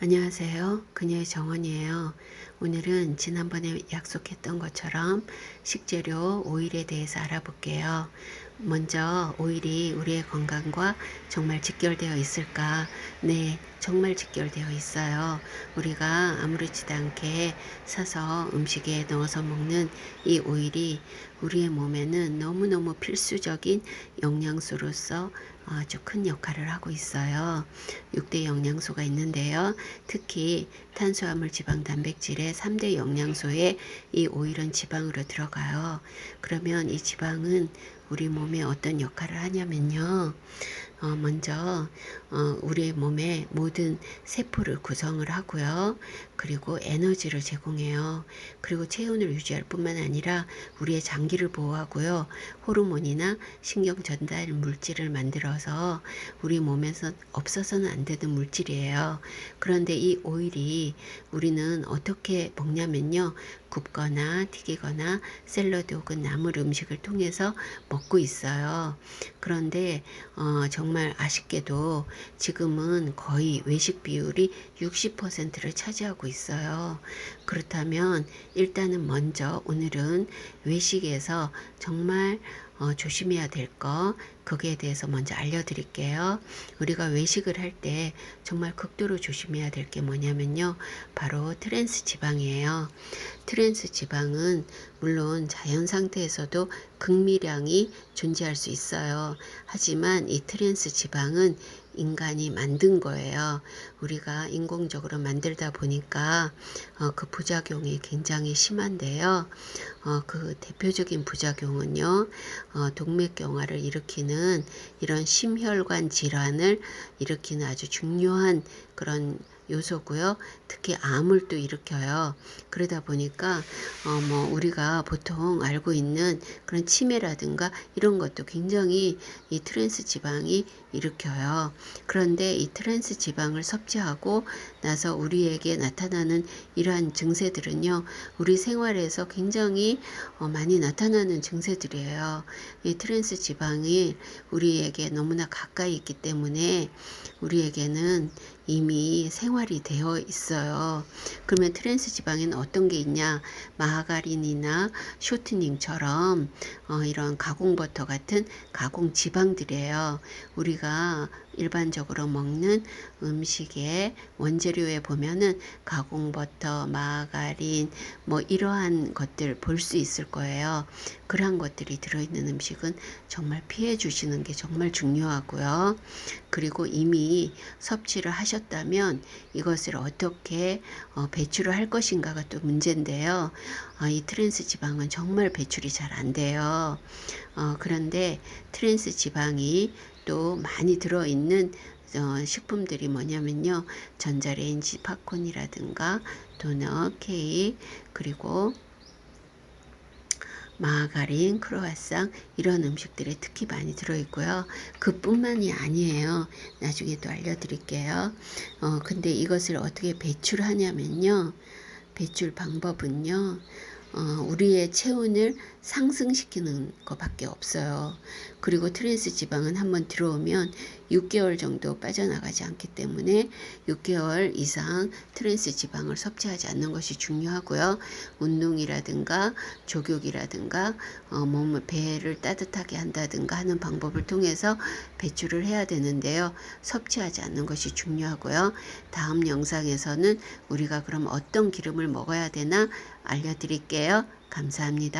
안녕하세요. 그녀의 정원이에요. 오늘은 지난번에 약속했던 것처럼 식재료 오일에 대해서 알아볼게요. 먼저 오일이 우리의 건강과 정말 직결되어 있을까? 네, 정말 직결되어 있어요. 우리가 아무렇지도 않게 사서 음식에 넣어서 먹는 이 오일이 우리의 몸에는 너무너무 필수적인 영양소로서 아주 큰 역할을 하고 있어요. 6대 영양소가 있는데요. 특히 탄수화물, 지방, 단백질의 3대 영양소에 이 오일은 지방으로 들어가요. 그러면 이 지방은 우리 몸에 어떤 역할을 하냐면요. 어, 먼저 어, 우리의 몸의 모든 세포를 구성을 하고요. 그리고 에너지를 제공해요. 그리고 체온을 유지할 뿐만 아니라 우리의 장기를 보호하고요. 호르몬이나 신경 전달 물질을 만들어서 우리 몸에서 없어서는 안 되는 물질이에요. 그런데 이 오일이 우리는 어떻게 먹냐면요. 굽거나 튀기거나 샐러드 혹은 나물 음식을 통해서 먹고 있어요. 그런데 어, 정말 아쉽게도 지금은 거의 외식 비율이 60%를 차지하고 있어요. 그렇다면 일단은 먼저 오늘은 외식에서 정말 어, 조심해야 될 거, 거기에 대해서 먼저 알려드릴게요. 우리가 외식을 할 때 정말 극도로 조심해야 될 게 뭐냐면요. 바로 트랜스 지방이에요. 트랜스 지방은 물론 자연 상태에서도 극미량이 존재할 수 있어요. 하지만 이 트랜스 지방은 인간이 만든 거예요. 우리가 인공적으로 만들다 보니까 어, 그 부작용이 굉장히 심한데요. 어, 그 대표적인 부작용은요. 어, 동맥경화를 일으키는 이런 심혈관 질환을 일으키는 아주 중요한 그런 요소고요. 특히 암을 또 일으켜요. 그러다 보니까 어 뭐 우리가 보통 알고 있는 그런 치매라든가 이런 것도 굉장히 이 트랜스 지방이 일으켜요. 그런데 이 트랜스 지방을 섭취하고 나서 우리에게 나타나는 이러한 증세들은요. 우리 생활에서 굉장히 어 많이 나타나는 증세들이에요. 이 트랜스 지방이 우리에게 너무나 가까이 있기 때문에 우리에게는 이미 생활 이 되어 있어요. 그러면 트랜스 지방에는 어떤 게 있냐? 마가린이나 쇼트닝처럼 어, 이런 가공 버터 같은 가공 지방들이에요. 우리가 일반적으로 먹는 음식의 원재료에 보면은 가공 버터, 마가린 뭐 이러한 것들 볼 수 있을 거예요. 그러한 것들이 들어있는 음식은 정말 피해 주시는 게 정말 중요하고요. 그리고 이미 섭취를 하셨다면 이것을 어떻게 어, 배출을 할 것인가가 또 문제인데요. 어, 이 트랜스 지방은 정말 배출이 잘 안 돼요. 어, 그런데 트랜스 지방이 또 많이 들어있는 어, 식품들이 뭐냐면요. 전자레인지 팝콘이라든가 도넛, 케이크, 그리고 마가린, 크로와상 이런 음식들이 특히 많이 들어있고요. 그뿐만이 아니에요. 나중에 또 알려드릴게요. 어, 근데 이것을 어떻게 배출하냐면요. 배출 방법은요. 어, 우리의 체온을 상승시키는 것밖에 없어요. 그리고 트랜스 지방은 한번 들어오면 6개월 정도 빠져나가지 않기 때문에 6개월 이상 트랜스 지방을 섭취하지 않는 것이 중요하고요. 운동이라든가 족욕이라든가 어, 몸을 배를 따뜻하게 한다든가 하는 방법을 통해서 배출을 해야 되는데요. 섭취하지 않는 것이 중요하고요. 다음 영상에서는 우리가 그럼 어떤 기름을 먹어야 되나 알려드릴게요. 감사합니다.